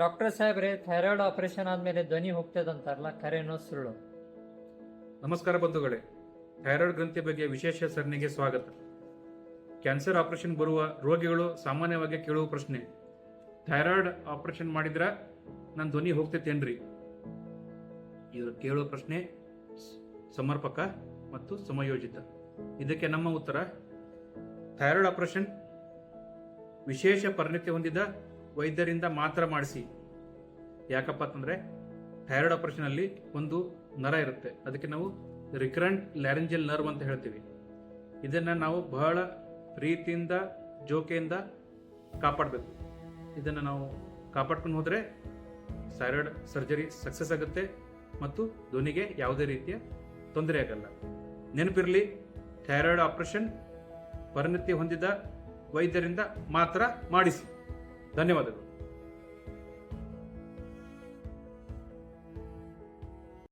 Doctor ಸಾಹೇಬ್ರೆ, thyroid operation ಆದ್ಮೇಲೆ ಧ್ವನಿ ಹೋಗ್ತದಂತಾರಲ್ಲ ಖರೇನೋ ಸುಳ್ಳು. ನಮಸ್ಕಾರ ಬಂಧುಗಳೇ, ಥೈರಾಯ್ಡ್ ಗ್ರಂಥಿ ಬಗ್ಗೆ ವಿಶೇಷ ಸರಣಿಗೆ ಸ್ವಾಗತ. ಕ್ಯಾನ್ಸರ್ ಆಪರೇಷನ್ ಬರುವ ರೋಗಿಗಳು ಸಾಮಾನ್ಯವಾಗಿ ಕೇಳುವ ಪ್ರಶ್ನೆ, ಥೈರಾಯ್ಡ್ ಆಪರೇಷನ್ ಮಾಡಿದ್ರ ನನ್ನ ಧ್ವನಿ ಹೋಗ್ತೈತೇನ್ರಿ? ಇದು ಕೇಳುವ ಪ್ರಶ್ನೆ ಸಮರ್ಪಕ ಮತ್ತು ಸಮಯೋಜಿತ ಇದಕ್ಕೆ ನಮ್ಮ ಉತ್ತರ, ಥೈರಾಯ್ಡ್ ಆಪರೇಷನ್ ವಿಶೇಷ ಪರಿಣತಿ ಹೊಂದಿದ ವೈದ್ಯರಿಂದ ಮಾತ್ರ ಮಾಡಿಸಿ. ಯಾಕಪ್ಪ ಅಂತಂದರೆ ಥೈರಾಯ್ಡ್ ಆಪರೇಷನ್ ಅಲ್ಲಿ ಒಂದು ನರ ಇರುತ್ತೆ. ಅದಕ್ಕೆ ನಾವು ರಿಕರೆಂಟ್ ಲ್ಯಾರೆಂಜಲ್ ನರ್ವ್ ಅಂತ ಹೇಳ್ತೀವಿ. ಇದನ್ನ ನಾವು ಬಹಳ ಪ್ರೀತಿಯಿಂದ, ಜೋಕೆಯಿಂದ ಕಾಪಾಡಬೇಕು. ಇದನ್ನ ನಾವು ಕಾಪಾಡ್ಕೊಂಡು ಹೋದರೆ ಥೈರಾಯ್ಡ್ ಸರ್ಜರಿ ಸಕ್ಸಸ್ ಆಗುತ್ತೆ ಮತ್ತು ಧ್ವನಿಗೆ ಯಾವುದೇ ರೀತಿಯ ತೊಂದರೆ ಆಗಲ್ಲ. ನೆನಪಿರಲಿ, ಥೈರಾಯ್ಡ್ ಆಪರೇಷನ್ ಪರಿಣತಿ ಹೊಂದಿದ ವೈದ್ಯರಿಂದ ಮಾತ್ರ ಮಾಡಿಸಿ. धन्यवाद